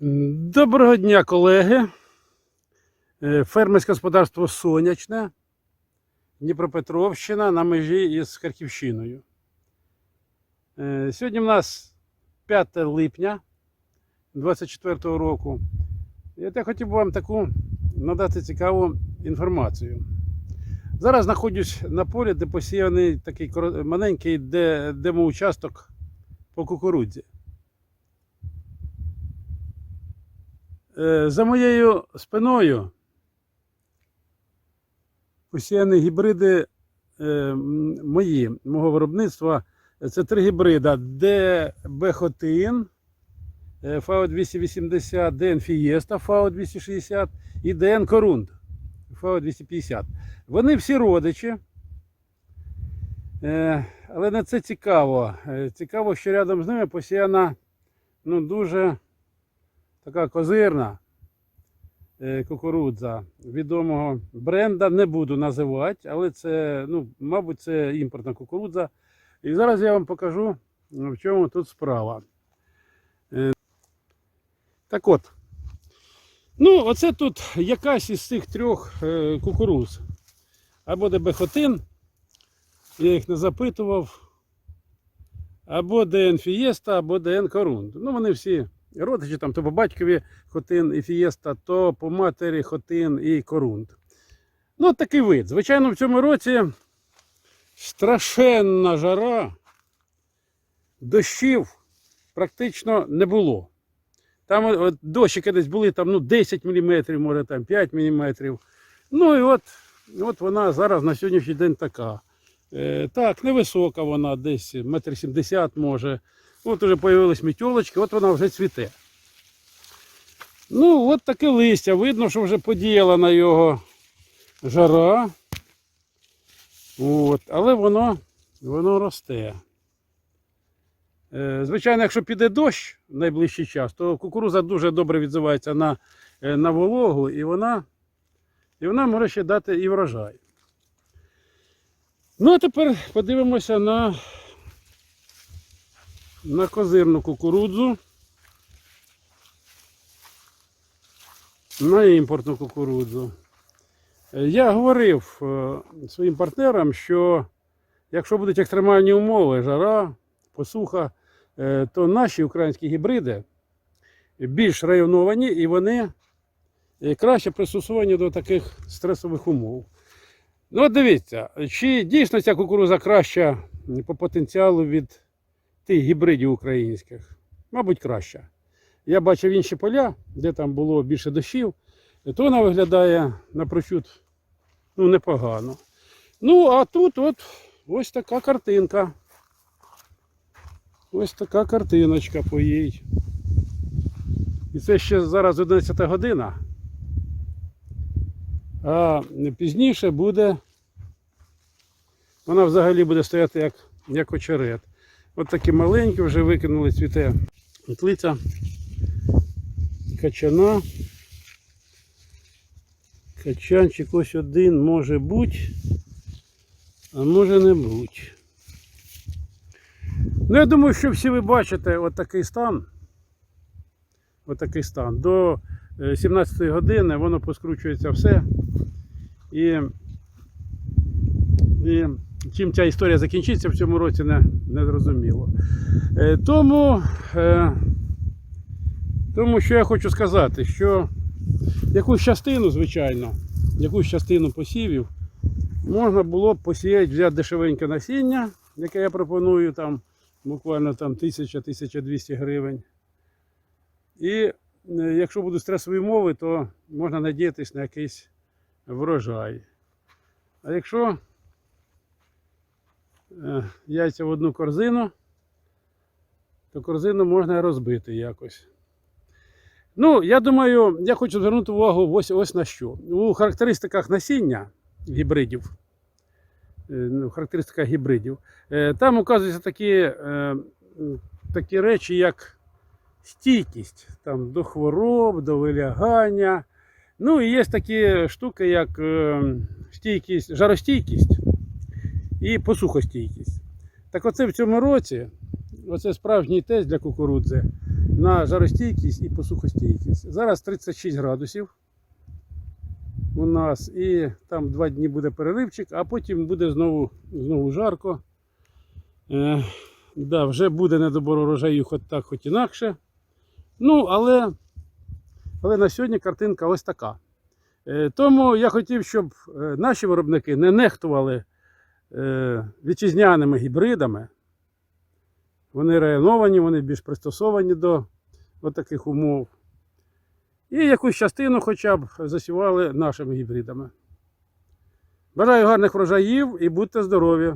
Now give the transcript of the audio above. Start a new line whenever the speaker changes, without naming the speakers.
Доброго дня, колеги. Е, Фермерське господарство Сонячне, Дніпропетровщина на межі із Харківщиною. Е, Сьогодні в нас 5 липня 2024 року. Я хотів би вам таку надати цікаву інформацію. Зараз знаходжусь на полі, де посіяний такий маленький де- демоучасток по кукурудзі. За моєю спиною посіяні гібриди е, мої, мого виробництва. Це три гібрида: ДБ Хотин, е, ФАО 280, ДН Фієста, ФАО 260 і ДН Корунд, ФАО 250. Вони всі родичі. Е, Але не це цікаво. Е, Цікаво, що рядом з ними посіяна ну, дуже така козирна е, кукурудза відомого бренда. Не буду називати, але це, ну, мабуть, це імпортна кукурудза. І зараз я вам покажу, в чому тут справа. Е, Так от. Ну, оце тут якась із цих трьох е, кукуруз. Або дебехотин, я їх не запитував, або ДН Фієста, або ДН Корунд. Ну, вони всі родичі, там, то по батькові Хотин і Фієста, то по матері Хотин і Корунд. Ну, такий вид. Звичайно, в цьому році страшенна жара, дощів практично не було. Там от, дощики десь були там, ну, 10 мм, може там 5 мм. Ну і от, от вона зараз на сьогоднішній день така. Е, так, невисока вона, десь метр сімдесят може. От уже появились мітьолочки, от вона вже цвіте. Ну, от таке листя. Видно, що вже подіяла на його жара. От, але воно, воно росте. Е, Звичайно, якщо піде дощ в найближчий час, то кукуруза дуже добре відзивається на, е, на вологу і вона, і вона може ще дати і врожай. Ну, а тепер подивимося на, на козирну кукурудзу. На імпортну кукурудзу. Е, Я говорив е, своїм партнерам, що якщо будуть екстремальні умови, жара, посуха, е, то наші українські гібриди більш районовані і вони краще пристосовані до таких стресових умов. Ну, от дивіться, чи дійсно ця кукуруза краща по потенціалу від тих гібридів українських? Мабуть, краща. Я бачив інші поля, де там було більше дощів, то вона виглядає напрочуд ну, непогано. Ну, а тут от ось така картинка. Ось така картиночка по. І це ще зараз 11 година. А пізніше буде. Вона взагалі буде стояти як, як очерет. От такі маленькі вже викинули цвіте тлиця, качана. Качанчик ось один може бути, а може не бути. Ну, я думаю, що всі ви бачите от такий стан. От такий стан. До е, 17 години воно поскручується все. І, і чим ця історія закінчиться в цьому році, не, не зрозуміло. Е, Тому, е, тому що я хочу сказати, що якусь частину, звичайно, якусь частину посівів можна було б посіяти, взяти дешевеньке насіння, яке я пропоную там буквально там 1000-1200 гривень. І е, якщо будуть стресові умови, то можна надіятися на якийсь врожай. А якщо яйця в одну корзину, то корзину можна розбити якось. Ну, я думаю, я хочу звернути увагу ось, ось на що. У характеристиках насіння гібридів, е, ну, характеристиках гібридів, е, там указуються такі, е, такі речі, як стійкість там, до хвороб, до вилягання. Ну і є такі штуки, як е, стійкість, жаростійкість і посухостійкість. Так оце в цьому році, оце справжній тест для кукурудзи. на жаростійкість і посухостійкість. Зараз 36 градусів у нас, і там два дні буде переривчик, а потім буде знову, знову жарко. Е, да, вже буде недобор урожаю, хоч так, хоч інакше. Ну, але, але на сьогодні картинка ось така. Е, тому я хотів, щоб е, наші виробники не нехтували вітчизняними гібридами. Вони районовані, вони більш пристосовані до таких умов. І якусь частину хоча б засівали нашими гібридами. Бажаю гарних врожаїв і будьте здорові!